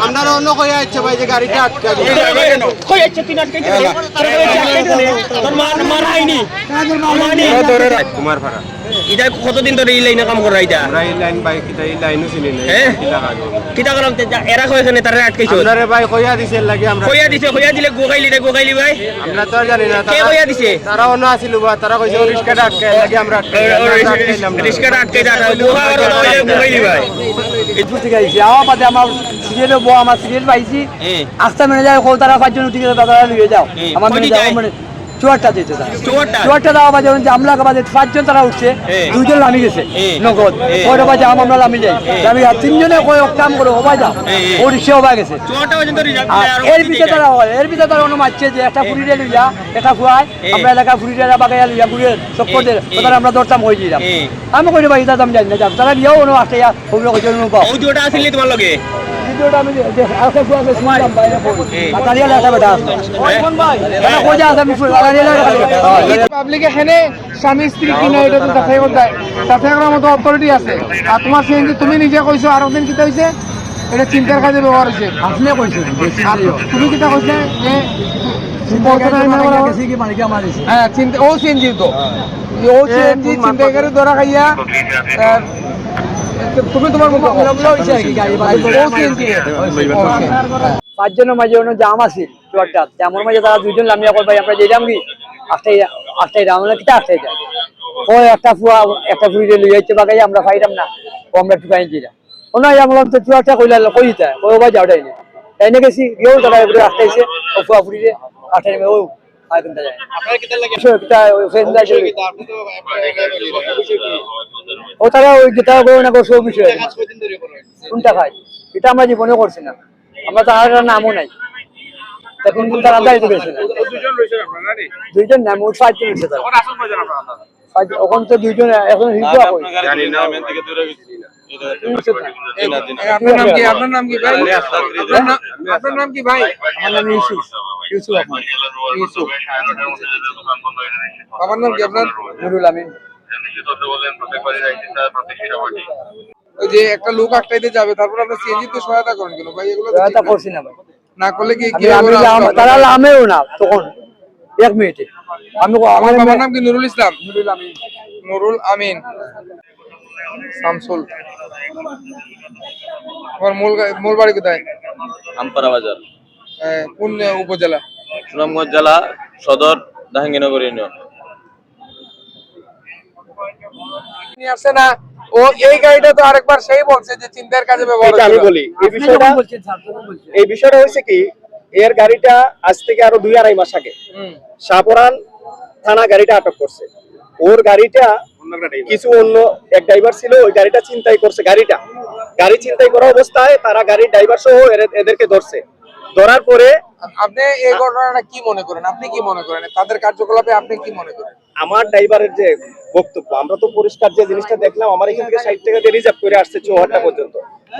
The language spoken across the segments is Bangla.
আপনারা অন্য কইয়া ইচ্ছে ভাই যে গাড়িটা আটকা। কই যাচ্ছে তুই আটকাইতে নি আটকাইতে নি তোর মার মার আইনি মানি কুমার ফাড়া ইটা কতদিন ধরে এই লাইনে কাম করা এটা আমরা এই লাইন বাইক কিটা এই লাইনও চিনি নাই। হ্যাঁ? কিটা কাজে। কিটা করলাম তে এরা কই এখানে তারে আটকাইছো? আপনারে ভাই কইয়া দিছে লাগে আমরা কইয়া দিছে কইয়া দিলে গোগাইলি রে গোগাইলি ভাই। আমরা তো জানি না কে কইয়া দিছে? তারা অন্য আছিল বা তারা কইছে ও রিস্কাটা আটকে লাগে আমরা আটকাই আটকাইলাম আটকাই দা গোগা আর গোগাইলি ভাই। এটু থেকে আইছি। আমার পাতে আমার সিরিয়ালে বউ আমার সিরিয়াল পাইছি। হ্যাঁ। আস্তা মেনে যায় কো তারা পাঁচজন উঠে গেলে তারা লিয়ে যাও। আমার মেনে যাও চুয়ারটা তারা চুয়ারটা? দেওয়া বাজে বাজে পাঁচজন তারা উঠছে। দুইজন নামি গেছে। নগদ। কয়টা বাজে আমরা নামি যাই আমি আর তিনজনে কয় কাম করে হবাই যাও। ও রিক্সা হবাই গেছে। এর ভিতরে তারা হয় এর ভিতরে তারা অন্য মারছে যে একটা ফুরিয়ে লইয়া একটা ফুয়ায় আমরা এলাকা ফুরিয়ে বাগাইয়া লইয়া ঘুরিয়ে দিয়ে তারা আমরা দরতাম হয়ে যাই আমি কই ভাই দাম জানি না তারা বিয়েও অন্য আসতে ওগুলো কইছে পাও। ও দুটা আসলে তোমার লগে? ভিডিওটা আমি যে আলকা ফুয়া শুনলাম বাইরে ফোন এই। আর বেটা। কোন ভাই? এটা কোজা আছে? আমি ফুল তারিয়া পাবলিকে হেনে স্বামী স্ত্রী কিনা এটা তো যাচাই করতে যাচাই করার মতো অথরিটি আছে। আর তোমার সিএনজি তুমি নিজে কইছো আর একদিন কিতা হইছে? এটা চিন্তার কাজে ব্যবহার হয়েছে আপনি কইছেন তুমি কিতা কইছে? যে কি কি হ্যাঁ চিন্তা ও সিএনজি তো ও সিএনজি চিন্তাকারী ধরা খাইয়া তুমি তোমার মুখ পাঁচজনের মাঝে অন্য জাম আছে চুয়ারটা। জামর মাঝে তারা দুইজন লামিয়া কর ভাই আমরা যেতাম কি আটটাই আটটাই দাম মানে কিটা আটটাই দাম ও একটা ফুয়া একটা ফুড়িয়ে লই যাইতে বাগাই আমরা পাইতাম না ও আমরা ও না। আমরা তো চুয়ারটা কইলা কই দিতা ও ভাই যাওটাই না। তাই না গেছি গেও তারা এবারে আটটাইছে ও ফুয়া আটটাই ও আয় কোনটা যায় ও তারা ওই যেটা করে না সব বিষয় কোনটা খায় এটা আমরা জীবনে করছি না আমরা তার নামও নাই তখন কিন্তু তারা দায়িত্ব পেয়েছে না দুইজন নাম ওই পাঁচজন উঠছে তারা ওখান তো দুইজন এখন হিন্দু কই জানি না আপনার নাম কি আপনার নাম কি ভাই আপনার নাম কি ভাই আমার নাম ইউসুফ ইউসুফ আহমদ ইউসুফ বাবার নাম কি আপনার? নুরুল আমিন। ওই যে একটা লোক আটটাইতে যাবে তারপর আপনার সিএনজি তো সহায়তা করেন কেন? ভাই এগুলো সহায়তা না। করছি না ভাই। না করলে কি তারা লামেও না তখন এক মিনিটে। আমি আমার বাবার নাম কি? নুরুল ইসলাম? নুরুল আমিন। নুরুল আমিন। শামসুল। আমার মূল মূল বাড়ি কোথায়? আমপারা বাজার। কোন উপজেলা? সুনামগঞ্জ জেলা সদর জাহাঙ্গীরনগর ইউনিয়ন। নিয়ে না। ও এই গাড়িটা তো আরেকবার সেই বলছে যে চিন্তার কাজে ব্যবহার আমি বলি এই বিষয়টা এই বিষয়টা হয়েছে কি এর গাড়িটা আজ থেকে আরও দুই আড়াই মাস আগে। শাহপুরান থানা গাড়িটা আটক করছে। ওর গাড়িটা কিছু অন্য এক ড্রাইভার ছিল ওই গাড়িটা চিন্তাই করছে গাড়িটা। গাড়ি চিন্তাই করা অবস্থায় তারা গাড়ির ড্রাইভার সহ এদেরকে ধরছে। ধরার পরে আপনি এই ঘটনাটা কি মনে করেন? আপনি কি মনে করেন? তাদের কার্যকলাপে আপনি কি মনে করেন? আমার ড্রাইভারের যে বক্তব্য আমরা তো পরিষ্কার যে জিনিসটা দেখলাম আমার এখান থেকে ষাট টাকা দিয়ে রিজার্ভ করে আসছে চৌহাট্টা পর্যন্ত।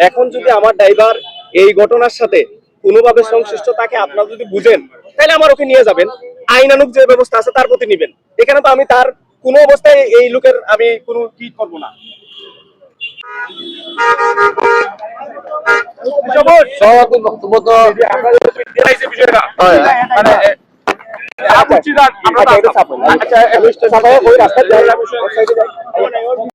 এখন যদি আমার ড্রাইভার এই ঘটনার সাথে কোনোভাবে সংশ্লিষ্ট তাকে আপনারা যদি বুঝেন তাহলে আমার ওকে নিয়ে যাবেন। আইনানুক যে ব্যবস্থা আছে তার প্রতি নিবেন। এখানে তো আমি তার কোনো অবস্থায় এই লোকের আমি কোনো কি করব না। সভাপতি বক্তব্য তো মানে আচ্ছা, আচ্ছা। আচ্ছা।